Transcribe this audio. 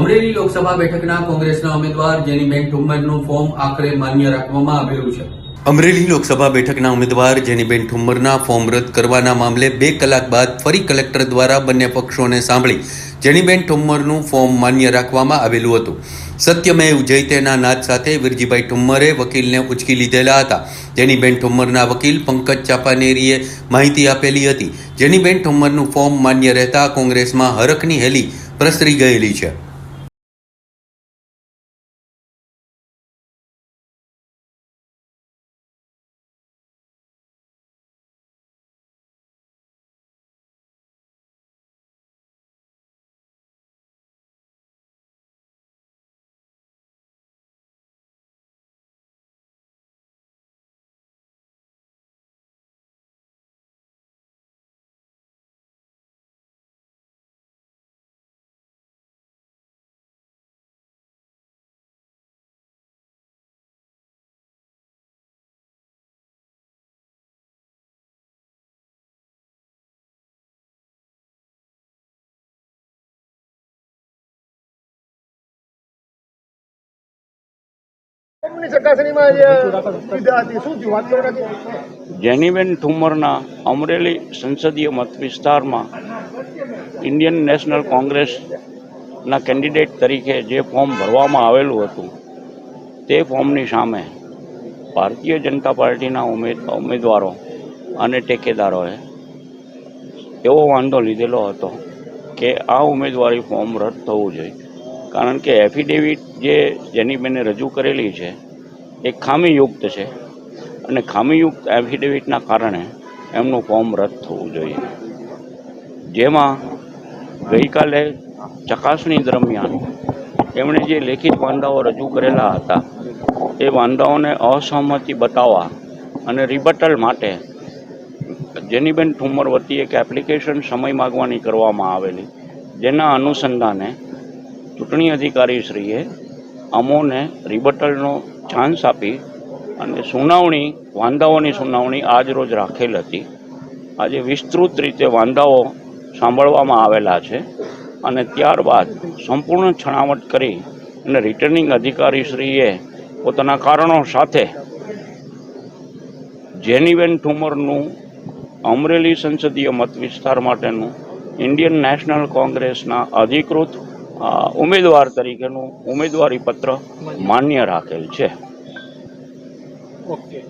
અમરેલી લોકસભા બેઠકના કોંગ્રેસના ઉમેદવાર જેનીબેન ઠુમ્મરનું ફોર્મ આખરે માન્ય રાખવામાં આવેલું છે. અમરેલી લોકસભા બેઠકના ઉમેદવાર જેનીબેન ઠુમ્મરના ફોર્મ રદ કરવાના મામલે બે કલાક બાદ ફરી કલેક્ટર દ્વારા બંને પક્ષોને સાંભળી જેનીબેન ઠુમ્મરનું ફોર્મ માન્ય રાખવામાં આવેલું હતું. સત્યમેવ જયતેના નાદ સાથે વિરજીભાઈ ઠુમ્મરે વકીલને ઉચકી લીધેલા હતા. જેનીબેન ઠુમ્મરના વકીલ પંકજ ચાપાનેરીએ માહિતી આપેલી હતી. જેનીબેન ઠુમ્મરનું ફોર્મ માન્ય રહેતા કોંગ્રેસમાં હરખની હેલી પ્રસરી ગયેલી છે. જેનીબેન ઠુમરના અમરેલી સંસદીય મત વિસ્તારમાં ઇન્ડિયન નેશનલ કોંગ્રેસના કેન્ડિડેટ તરીકે જે ફોર્મ ભરવામાં આવેલું હતું, તે ફોર્મની સામે ભારતીય જનતા પાર્ટીના ઉમેદવારો અને ટેકેદારોએ એવો વાંધો લીધેલો હતો કે આ ઉમેદવારી ફોર્મ રદ થવું જોઈએ. કારણ કે એફિડેવિટ જે જેની જેનીબેને રજૂ કરેલી છે, એ ખામીયુક્ત છે. અને ખામીયુક્ત એફિડેવિટના કારણે એમનું ફોર્મ રદ થવું જોઈએ. જેમાં ગઈકાલે ચકાસણી દરમિયાન એમણે જે લેખિત વાંધાઓ રજૂ કરેલા હતા, એ વાંધાઓને અસહમતિ બતાવવા અને રિબટલ માટે જેનીબેન ઠુમ્મર વતી એક એપ્લિકેશન સમય માગવાની કરવામાં આવેલી, જેના અનુસંધાને ચૂંટણી અધિકારીશ્રીએ અમોને રિબટલનો ચાન્સ આપી અને સુનાવણી, વાંધાઓની સુનાવણી આજ રોજ રાખેલ હતી. આજે વિસ્તૃત રીતે વાંધાઓ સાંભળવામાં આવેલા છે અને ત્યારબાદ સંપૂર્ણ છણાવટ કરી અને રિટર્નિંગ અધિકારીશ્રીએ પોતાના કારણો સાથે જેનીબેન ઠુમરનું અમરેલી સંસદીય મત વિસ્તાર માટેનું ઇન્ડિયન નેશનલ કોંગ્રેસના અધિકૃત ઉમેદવાર તરીકેનું ઉમેદવારી પત્ર માન્ય રાખેલ છે. ઓકે.